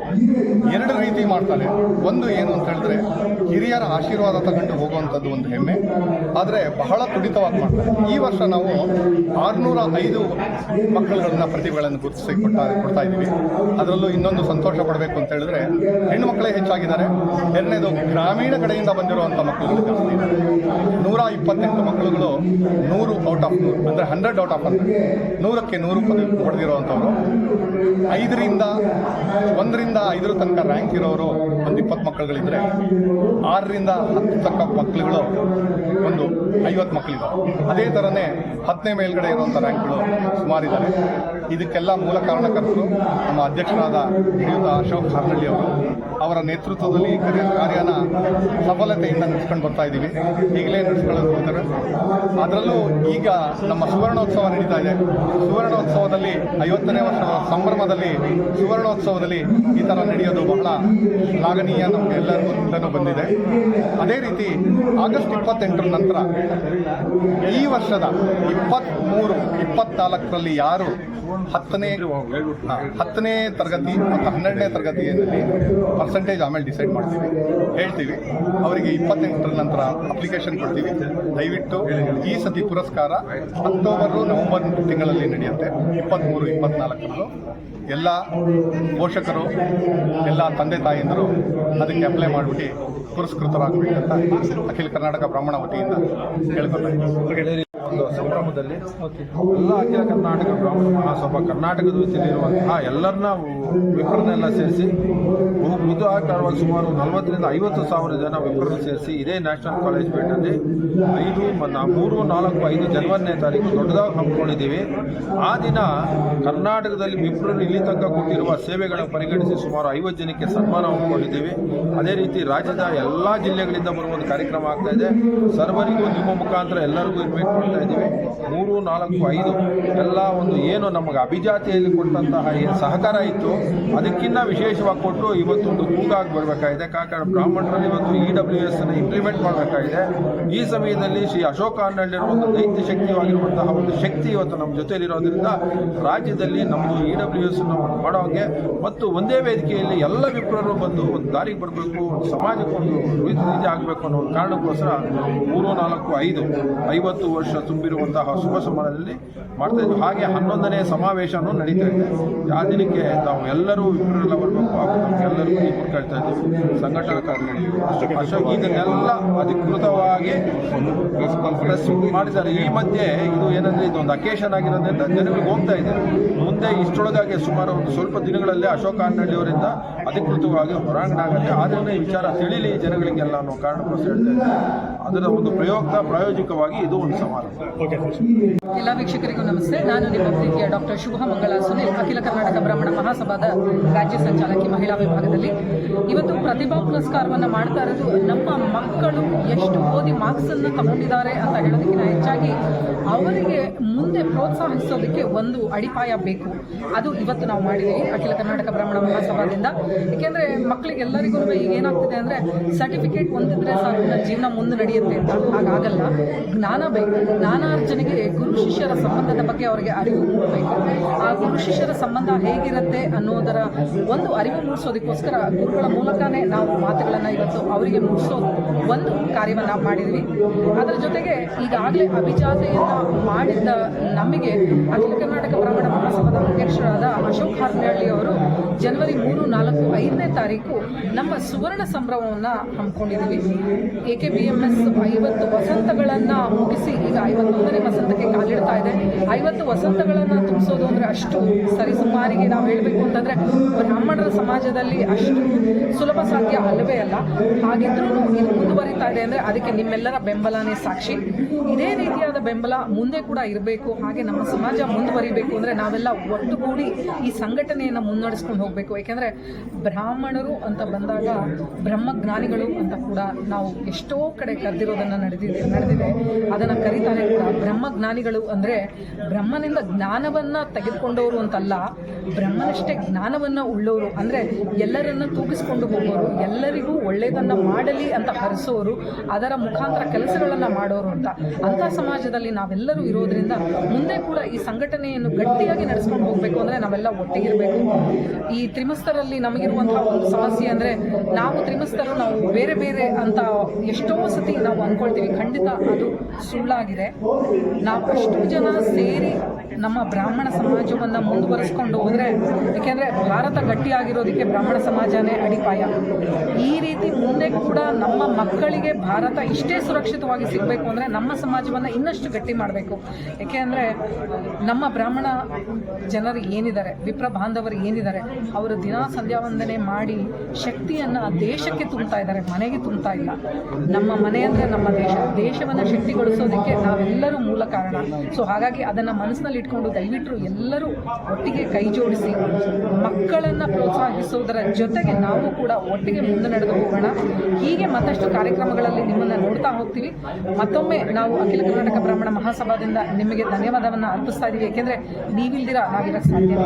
ಎರಡು ರೀತಿ ಮಾಡ್ತಾರೆ. ಒಂದು ಏನು ಅಂತ ಹೇಳಿದ್ರೆ, ಹಿರಿಯರ ಆಶೀರ್ವಾದ ತಗೊಂಡು ಹೋಗುವಂಥದ್ದು ಒಂದು ಹೆಮ್ಮೆ, ಆದರೆ ಬಹಳ ತುಡಿತವಾಗಿ ಮಾಡ್ತಾರೆ. ಈ ವರ್ಷ ನಾವು ಆರುನೂರ ಐದು ಮಕ್ಕಳುಗಳನ್ನ ಪ್ರತಿಭೆಗಳನ್ನು ಗುರುತಿಸಿ ಕೊಡ್ತಾ ಕೊಡ್ತಾ ಇದ್ದೀವಿ. ಅದರಲ್ಲೂ ಇನ್ನೊಂದು ಸಂತೋಷ ಪಡಬೇಕು ಅಂತ ಹೇಳಿದ್ರೆ ಹೆಣ್ಣು ಮಕ್ಕಳೇ ಹೆಚ್ಚಾಗಿದ್ದಾರೆ. ಎರಡನೇದು ಗ್ರಾಮೀಣ ಕಡೆಯಿಂದ ಬಂದಿರುವಂಥ ಮಕ್ಕಳುಗಳು ಜಾಸ್ತಿ ನೂರ ಇಪ್ಪತ್ತೆಂಟು ಮಕ್ಕಳುಗಳು ನೂರು ಔಟ್ ಆಫ್ ನೂರು, ಅಂದರೆ ಹಂಡ್ರೆಡ್ ಔಟ್ ಆಫ್ ಹಂಡ್ರೆಡ್. ನೂರಕ್ಕೆ ನೂರು ಪಡೆದಿರುವಂಥವ್ರು ಐದರಿಂದ, ಒಂದರಿಂದ ಐದರ ತನಕ ರ್ಯಾಂಕ್ ಇರೋರು ಒಂದು ಇಪ್ಪತ್ತು ಮಕ್ಕಳುಗಳಿದ್ರೆ ಆರರಿಂದ ಹತ್ತು ತಕ್ಕ ಮಕ್ಕಳುಗಳು ಒಂದು ಐವತ್ತು ಮಕ್ಕಳಿದ್ದಾರೆ ಅದೇ ಥರನೇ ಹತ್ತನೇ ಮೇಲ್ಗಡೆ ಇರುವಂಥ ರ್ಯಾಂಕ್ಗಳು ಸುಮಾರಿದ್ದಾರೆ ಇದಕ್ಕೆಲ್ಲ ಮೂಲ ಕಾರಣಕರ್ತರು ನಮ್ಮ ಅಧ್ಯಕ್ಷರಾದ ಶ್ರೀಯುತ ಅಶೋಕ್ ಹಾರ್ನಳ್ಳಿ ಅವರು ಅವರ ನೇತೃತ್ವದಲ್ಲಿ ಈ ಕಾರ್ಯ ಕಾರ್ಯನ ಸಫಲತೆಯಿಂದ ನಡೆಸ್ಕೊಂಡು ಬರ್ತಾ ಇದ್ದೀವಿ. ಈಗಲೇ ನಡೆಸ್ಕೊಳ್ಳೋದು ಹೋದರೆ. ಅದರಲ್ಲೂ ಈಗ ನಮ್ಮ ಸುವರ್ಣೋತ್ಸವ ನಡೀತಾ ಇದೆ. ಸುವರ್ಣೋತ್ಸವದಲ್ಲಿ ಐವತ್ತನೇ ವರ್ಷದ ಸಂಭ್ರಮದಲ್ಲಿ ಸುವರ್ಣೋತ್ಸವದಲ್ಲಿ ಈ ಥರ ನಡೆಯೋದು ಬಹಳ ಶ್ಲಾಘನೀಯ ನಮಗೆ ಎಲ್ಲರಿಗೂ ಬಂದಿದೆ. ಅದೇ ರೀತಿ ಆಗಸ್ಟ್ ಇಪ್ಪತ್ತೆಂಟರ ನಂತರ ಈ ವರ್ಷದ ಇಪ್ಪತ್ತ್ಮೂರು ಇಪ್ಪತ್ನಾಲ್ಕರಲ್ಲಿ ಯಾರು ಹತ್ತನೇ ಹತ್ತನೇ ತರಗತಿ ಮತ್ತು ಹನ್ನೆರಡನೇ ತರಗತಿಯಲ್ಲಿ ಪರ್ಸೆಂಟೇಜ್ ಆಮೇಲೆ ಡಿಸೈಡ್ ಮಾಡ್ತೀವಿ. ಹೇಳ್ತೀವಿ, ಅವರಿಗೆ ಇಪ್ಪತ್ತೆಂಟರ ನಂತರ ಅಪ್ಲಿಕೇಶನ್ ಕೊಡ್ತೀವಿ. ದಯವಿಟ್ಟು ಈ ಸತಿ ಪುರಸ್ಕಾರ ಅಕ್ಟೋಬರು, ನವೆಂಬರ್ ತಿಂಗಳಲ್ಲಿ ನಡೆಯುತ್ತೆ. ಇಪ್ಪತ್ತ್ಮೂರು ಇಪ್ಪತ್ನಾಲ್ಕರಂದು ಎಲ್ಲ ಪೋಷಕರು, ಎಲ್ಲ ತಂದೆ ತಾಯಿಯಂದರು ಅದಕ್ಕೆ ಅಪ್ಲೈ ಮಾಡಿಬಿಟ್ಟು ಪುರಸ್ಕೃತರಾಗಬೇಕಂತ ಅಖಿಲ ಕರ್ನಾಟಕ ಬ್ರಾಹ್ಮಣ ವತಿಯಿಂದ ಕೇಳ್ಕೊತಾ ಒಂದು ಸಂಭ್ರಮದಲ್ಲಿ ಎಲ್ಲ ಅಖಿಲ ಕರ್ನಾಟಕ ಬ್ರಾಹ್ಮಣ ಮಹಾಸಭಾ ಕರ್ನಾಟಕದ ವತಿಯಲ್ಲಿರುವಂತಹ ಎಲ್ಲರನ್ನ ವಿಪ್ರನೆಲ್ಲ ಸೇರಿಸಿ, ಬಹು ಮೃದುಆಕಾರವಾಗಿ ಸುಮಾರು ನಲವತ್ತರಿಂದ ಐವತ್ತು ಸಾವಿರ ಜನ ವಿಪ್ರನ್ನು ಸೇರಿಸಿ ಇದೇ ನ್ಯಾಷನಲ್ ಕಾಲೇಜ್ ಪೇಟಲ್ಲಿ ಐದು ಮೂರು, ನಾಲ್ಕು, ಐದು ಜನವರಿನೇ ತಾರೀಕು ದೊಡ್ಡದಾಗಿ ಹಮ್ಮಿಕೊಂಡಿದ್ದೀವಿ. ಆ ದಿನ ಕರ್ನಾಟಕದಲ್ಲಿ ವಿಪ್ರರು ಇಲ್ಲಿ ತನಕ ಕೊಟ್ಟಿರುವ ಸೇವೆಗಳನ್ನು ಪರಿಗಣಿಸಿ ಸುಮಾರು ಐವತ್ತು ಜನಕ್ಕೆ ಸನ್ಮಾನ ಹಮ್ಮಿಕೊಂಡಿದ್ದೀವಿ. ಅದೇ ರೀತಿ ರಾಜ್ಯದ ಎಲ್ಲ ಜಿಲ್ಲೆಗಳಿಂದ ಬರುವ ಒಂದು ಕಾರ್ಯಕ್ರಮ ಆಗ್ತಾ ಇದೆ. ಸರ್ವರಿಗೂ ನಿಮ್ಮ ಮುಖಾಂತರ ಎಲ್ಲರಿಗೂ ಇನ್ವೈಟ್ ಇದ್ದೀವಿ ಮೂರು, ನಾಲ್ಕು, ಐದು, ಎಲ್ಲ ಒಂದು ಏನು ನಮಗೆ ಅಭಿಜಾತಿಯಲ್ಲಿ ಕೊಟ್ಟಂತಹ ಏನು ಸಹಕಾರ ಇತ್ತು ಅದಕ್ಕಿಂತ ವಿಶೇಷವಾಗಿ ಕೊಟ್ಟು ಇವತ್ತೊಂದು ಕೂಗಾಗಿ ಬರಬೇಕಾಗಿದೆ. ಕಾರಣ ಬ್ರಾಹ್ಮಣರಲ್ಲಿ ಇವತ್ತು ಇ ಡಬ್ಲ್ಯೂ ಎಸ್ ಅನ್ನು ಇಂಪ್ಲಿಮೆಂಟ್ ಮಾಡಬೇಕಾಗಿದೆ. ಈ ಸಮಯದಲ್ಲಿ ಶ್ರೀ ಅಶೋಕ ಆರ್ನಳ್ಳಿರುವ ಒಂದು ದೈತ್ಯ ಶಕ್ತಿಯಾಗಿರುವಂತಹ ಒಂದು ಶಕ್ತಿ ಇವತ್ತು ನಮ್ಮ ಜೊತೆಯಲ್ಲಿರೋದ್ರಿಂದ ರಾಜ್ಯದಲ್ಲಿ ನಮ್ಮದು ಇ ಡಬ್ಲ್ಯೂ ಎಸ್ ಮಾಡೋಂಗೆ ಮತ್ತು ಒಂದೇ ವೇದಿಕೆಯಲ್ಲಿ ಎಲ್ಲ ವಿಪ್ರರು ಬಂದು ಒಂದು ದಾರಿಗೆ ಬರಬೇಕು, ಒಂದು ಸಮಾಜಕ್ಕೊಂದು ರೀತಿ ಆಗಬೇಕು ಅನ್ನೋ ಒಂದು ಕಾರಣಕ್ಕೋಸ್ಕರ ಮೂರು, ನಾಲ್ಕು, ಐದು, ಐವತ್ತು ವರ್ಷ ತುಂಬಿರುವಂತಹ ಶುಭ ಸಮಾರಂಭದಲ್ಲಿ ಮಾಡ್ತಾ ಇದ್ವಿ. ಹಾಗೆ ಹನ್ನೊಂದನೇ ಸಮಾವೇಶನೂ ನಡೀತಾ ಇದೆ. ಆ ದಿನಕ್ಕೆ ತಾವು ಎಲ್ಲರೂ ವಿಪ್ರಲ್ಲ ಬರಬೇಕು. ಹಾಗೂ ಮೂಲಕ ಹೇಳ್ತಾ ಇದ್ದೀವಿ. ಸಂಘಟನಾ ಅಶೋಕ್ ಇದನ್ನೆಲ್ಲ ಅಧಿಕೃತವಾಗಿ ಪ್ರೆಸ್ ಮಾಡಿದ್ದಾರೆ. ಈ ಮಧ್ಯೆ ಇದು ಏನಂದ್ರೆ, ಇದೊಂದು ಅಕೇಶನ್ ಆಗಿರೋದ್ರಿಂದ ಜನಗಳಿಗೆ ಹೋಗ್ತಾ ಇದೆ. ಮುಂದೆ ಇಷ್ಟೊಳಗಾಗಿ ಸುಮಾರು ಒಂದು ಸ್ವಲ್ಪ ದಿನಗಳಲ್ಲಿ ಅಶೋಕ್ ಆನಹಳ್ಳಿ ಅವರಿಂದ ಅಧಿಕೃತವಾಗಿ ಹೊರಾಂಗಣ ಆಗುತ್ತೆ ಆದ್ರೂ ಈ ವಿಚಾರ ತಿಳಿಲಿ ಜನಗಳಿಗೆಲ್ಲ ಅನ್ನೋ ಕಾರಣಕ್ಕೋಸ್ಕರ ಹೇಳ್ತಾ ಇದ್ದಾರೆ ಅದರ ಒಂದು ಪ್ರಯೋಗ ಪ್ರಾಯೋಜಿಕವಾಗಿ ಇದು ಒಂದು ಸಮಾರಂಭ ಎಲ್ಲ ವೀಕ್ಷಕರಿಗೂ ನಮಸ್ತೆ. ನಾನು ನಿಮ್ಮ ಪ್ರೀತಿಯ ಡಾಕ್ಟರ್ ಶುಭ ಮಂಗಳ ಸುನಿಲ್ ಅಖಿಲ ಕರ್ನಾಟಕ ಬ್ರಾಹ್ಮಣ ಮಹಾಸಭಾದ ರಾಜ್ಯ ಸಂಚಾಲಕಿ ಮಹಿಳಾ ವಿಭಾಗದಲ್ಲಿ. ಇವತ್ತು ಪ್ರತಿಭಾ ಪುರಸ್ಕಾರವನ್ನು ಮಾಡ್ತಾ ಇರೋದು ನಮ್ಮ ಮಕ್ಕಳು ಎಷ್ಟು ಓದಿ ಮಾರ್ಕ್ಸ್ ಅನ್ನು ತಗೊಂಡಿದ್ದಾರೆ ಅಂತ ಹೇಳೋದಕ್ಕಿಂತ ಹೆಚ್ಚಾಗಿ ಅವರಿಗೆ ಮುಂದೆ ಪ್ರೋತ್ಸಾಹಿಸೋದಕ್ಕೆ ಒಂದು ಅಡಿಪಾಯ ಬೇಕು. ಅದು ಇವತ್ತು ನಾವು ಮಾಡಿದ್ದೀವಿ ಅಖಿಲ ಕರ್ನಾಟಕ ಬ್ರಾಹ್ಮಣ ಮಹಾಸಭಾದಿಂದ. ಏಕೆಂದರೆ ಮಕ್ಕಳಿಗೆಲ್ಲರಿಗೂ ಈಗ ಏನಾಗ್ತಿದೆ ಅಂದ್ರೆ ಸರ್ಟಿಫಿಕೇಟ್ ಹೊಂದಿದ್ರೆ ಸಾಕು ನನ್ನ ಜೀವನ ಮುಂದೆ ನಡೆಯುತ್ತೆ ಅಂತ ಹಾಗಾಗಲ್ಲ. ಜ್ಞಾನ ಬೇಕು. ಜ್ಞಾನಾರ್ಜನೆಗೆ ಗುರು ಶಿಷ್ಯರ ಸಂಬಂಧದ ಬಗ್ಗೆ ಅವರಿಗೆ ಅರಿವು ಮೂಡಬೇಕು. ಆ ಗುರು ಶಿಷ್ಯರ ಸಂಬಂಧ ಹೇಗಿರುತ್ತೆ ಅನ್ನೋದರ ಒಂದು ಅರಿವು ಮೂಡಿಸೋದಕ್ಕೋಸ್ಕರ ಗುರುಗಳ ಮೂಲಕನೇ ನಾವು ಮಾತುಗಳನ್ನು ಇವತ್ತು ಅವರಿಗೆ ಮೂಡಿಸೋ ಒಂದು ಕಾರ್ಯವನ್ನು ಮಾಡಿದ್ವಿ. ಅದರ ಜೊತೆಗೆ ಈಗಾಗಲೇ ಅಭಿಜಾತೆಯನ್ನು ಮಾಡಿದ್ದ ನಮಗೆ ಅಖಿಲ ಕರ್ನಾಟಕ ಬ್ರಾಹ್ಮಣ ಮಹಾಸಭಾದ ಅಧ್ಯಕ್ಷರಾದ ಅಶೋಕ್ ಹಾರ್ನಹಳ್ಳಿ ಅವರು ಜನವರಿ ಮೂರು, ನಾಲ್ಕು, ಐದನೇ ತಾರೀಕು ನಮ್ಮ ಸುವರ್ಣ ಸಂಭ್ರಮವನ್ನು ಹಮ್ಮಿಕೊಂಡಿದ್ದೀವಿ A K B M S ಐವತ್ತು ವಸಂತಗಳನ್ನು ಮುಗಿಸಿ ಈಗ ಐವತ್ತೊಂದನೇ ವಸಂತಕ್ಕೆ ಕಾಲಿಡ್ತಾ ಇದೆ. ಐವತ್ತು ವಸಂತಗಳನ್ನು ತುಂಬಿಸೋದು ಅಂದ್ರೆ ಅಷ್ಟು ಸರಿಸುಮಾರಿಗೆ ನಾವು ಹೇಳಬೇಕು ಅಂತಂದ್ರೆ ಬ್ರಾಹ್ಮಣರ ಸಮಾಜದಲ್ಲಿ ಅಷ್ಟು ಸುಲಭ ಸಾಧ್ಯ ಅಲ್ಲವೇ ಅಲ್ಲ. ಹಾಗಿದ್ರೂ ಇದು ಮುಂದುವರಿತಾ ಇದೆ ಅಂದ್ರೆ ಅದಕ್ಕೆ ನಿಮ್ಮೆಲ್ಲರ ಬೆಂಬಲನೇ ಸಾಕ್ಷಿ. ಇದೇ ರೀತಿಯಾದ ಬೆಂಬಲ ಮುಂದೆ ಕೂಡ ಇರಬೇಕು. ಹಾಗೆ ನಮ್ಮ ಸಮಾಜ ಮುಂದುವರಿಬೇಕು ಅಂದ್ರೆ ನಾವೆಲ್ಲ ಒಟ್ಟುಗೂಡಿ ಈ ಸಂಘಟನೆಯನ್ನು ಮುನ್ನಡೆಸ್ಕೊಂಡು ಹೋಗಬೇಕು. ಯಾಕೆಂದ್ರೆ ಬ್ರಾಹ್ಮಣರು ಅಂತ ಬಂದಾಗ ಬ್ರಹ್ಮಜ್ಞಾನಿಗಳು ಅಂತ ಕೂಡ ನಾವು ಎಷ್ಟೋ ಕಡೆ ಕರೆದಿರೋದನ್ನು ನಡೆದಿದೆ ನಡೆದಿದೆ. ಅದನ್ನ ಕರೀತಾರೆ ಕೂಡ. ಬ್ರಹ್ಮಜ್ಞಾನಿಗಳು ಅಂದ್ರೆ ಬ್ರಹ್ಮನಿಂದ ಜ್ಞಾನವನ್ನ ತೆಗೆದುಕೊಂಡವರು ಅಂತಲ್ಲ ಬ್ರಹ್ಮನಷ್ಟೇ ಜ್ಞಾನವನ್ನ ಉಳ್ಳೋರು. ಅಂದ್ರೆ ಎಲ್ಲರನ್ನ ತೂಗಿಸ್ಕೊಂಡು ಹೋಗೋರು. ಎಲ್ಲರಿಗೂ ಒಳ್ಳೇದನ್ನ ಮಾಡಲಿ ಅಂತ ಹರಿಸೋರು. ಅದರ ಮುಖಾಂತರ ಕೆಲಸಗಳನ್ನು ಮಾಡೋರು ಅಂತ. ಅಂಥ ಸಮಾಜದಲ್ಲಿ ನಾವೆಲ್ಲರೂ ಇರೋದ್ರಿಂದ ಮುಂದೆ ಕೂಡ ಈ ಸಂಘಟನೆಯನ್ನು ಗಟ್ಟಿಯಾಗಿ ನಡೆಸ್ಕೊಂಡು ಹೋಗಬೇಕು ಅಂದ್ರೆ ನಾವೆಲ್ಲ ಒಟ್ಟಿಗಿರಬೇಕು ಈ ತ್ರಿಮಸ್ತರಲ್ಲಿ ನಮಗಿರುವಂತಹ ಒಂದು ಸಮಸ್ಯೆ ಅಂದ್ರೆ, ನಾವು ತ್ರಿಮಸ್ತರು, ನಾವು ಬೇರೆ ಬೇರೆ ಅಂತ ಎಷ್ಟೋ ಸತಿ ನಾವು ಅಂದ್ಕೊಳ್ತೀವಿ. ಖಂಡಿತ ಅದು ಸುಳ್ಳಾಗಿದೆ. ನಾವು ಅಷ್ಟು ಜನ ಸೇರಿ ನಮ್ಮ ಬ್ರಾಹ್ಮಣ ಸಮಾಜವನ್ನು ಮುಂದುವರಿಸ್ಕೊಂಡು ಹೋದರೆ, ಏಕೆಂದರೆ ಭಾರತ ಗಟ್ಟಿಯಾಗಿರೋದಕ್ಕೆ ಬ್ರಾಹ್ಮಣ ಸಮಾಜನೇ ಅಡಿಪಾಯ. ಈ ರೀತಿ ಕೂಡ ನಮ್ಮ ಮಕ್ಕಳಿಗೆ ಭಾರತ ಇಷ್ಟೇ ಸುರಕ್ಷಿತವಾಗಿ ಸಿಗಬೇಕು ಅಂದರೆ ನಮ್ಮ ಸಮಾಜವನ್ನು ಇನ್ನಷ್ಟು ಗಟ್ಟಿ ಮಾಡಬೇಕು. ಏಕೆಂದರೆ ನಮ್ಮ ಬ್ರಾಹ್ಮಣ ಜನರು ಏನಿದ್ದಾರೆ, ವಿಪ್ರ ಬಾಂಧವರು ಏನಿದ್ದಾರೆ, ಅವರು ದಿನ ಸಂಧ್ಯಾ ವಂದನೆ ಮಾಡಿ ಶಕ್ತಿಯನ್ನು ದೇಶಕ್ಕೆ ತುಂಬ್ತಾ ಇದ್ದಾರೆ, ಮನೆಗೆ ತುಂಬ್ತಾ ಇಲ್ಲ. ನಮ್ಮ ಮನೆ ಅಂದರೆ ನಮ್ಮ ದೇಶ. ದೇಶವನ್ನು ಶಕ್ತಿಗೊಳಿಸೋದಕ್ಕೆ ನಾವೆಲ್ಲರೂ ಮೂಲ ಕಾರಣ. ಸೊ ಹಾಗಾಗಿ ಅದನ್ನು ಮನಸ್ಸಿನಲ್ಲಿ ಇಟ್ಕೊಂಡು ದಯವಿಟ್ಟು ಎಲ್ಲರೂ ಒಟ್ಟಿಗೆ ಕೈ ಜೋಡಿಸಿ ಮಕ್ಕಳನ್ನು ಪ್ರೋತ್ಸಾಹಿಸೋದರ ಜೊತೆಗೆ ನಾವು ಕೂಡ ಒಟ್ಟಿಗೆ ಮುಂದೆ ನಡೆದು ಹೋಗೋಣ. ಹೀಗೆ ಮತ್ತಷ್ಟು ಕಾರ್ಯಕ್ರಮಗಳಲ್ಲಿ ನಿಮ್ಮನ್ನು ನೋಡ್ತಾ ಹೋಗ್ತೀವಿ. ಮತ್ತೊಮ್ಮೆ ನಾವು ಅಖಿಲ ಕರ್ನಾಟಕ ಬ್ರಾಹ್ಮಣ ಮಹಾಸಭಾದಿಂದ ನಿಮಗೆ ಧನ್ಯವಾದವನ್ನು ಅರ್ಪಿಸ್ತಾ ಇದ್ದೀವಿ ಏಕೆಂದರೆ ನೀವಿಲ್ದಿರ ನಾವಿರಕ್ಕೆ ಸಾಧ್ಯ.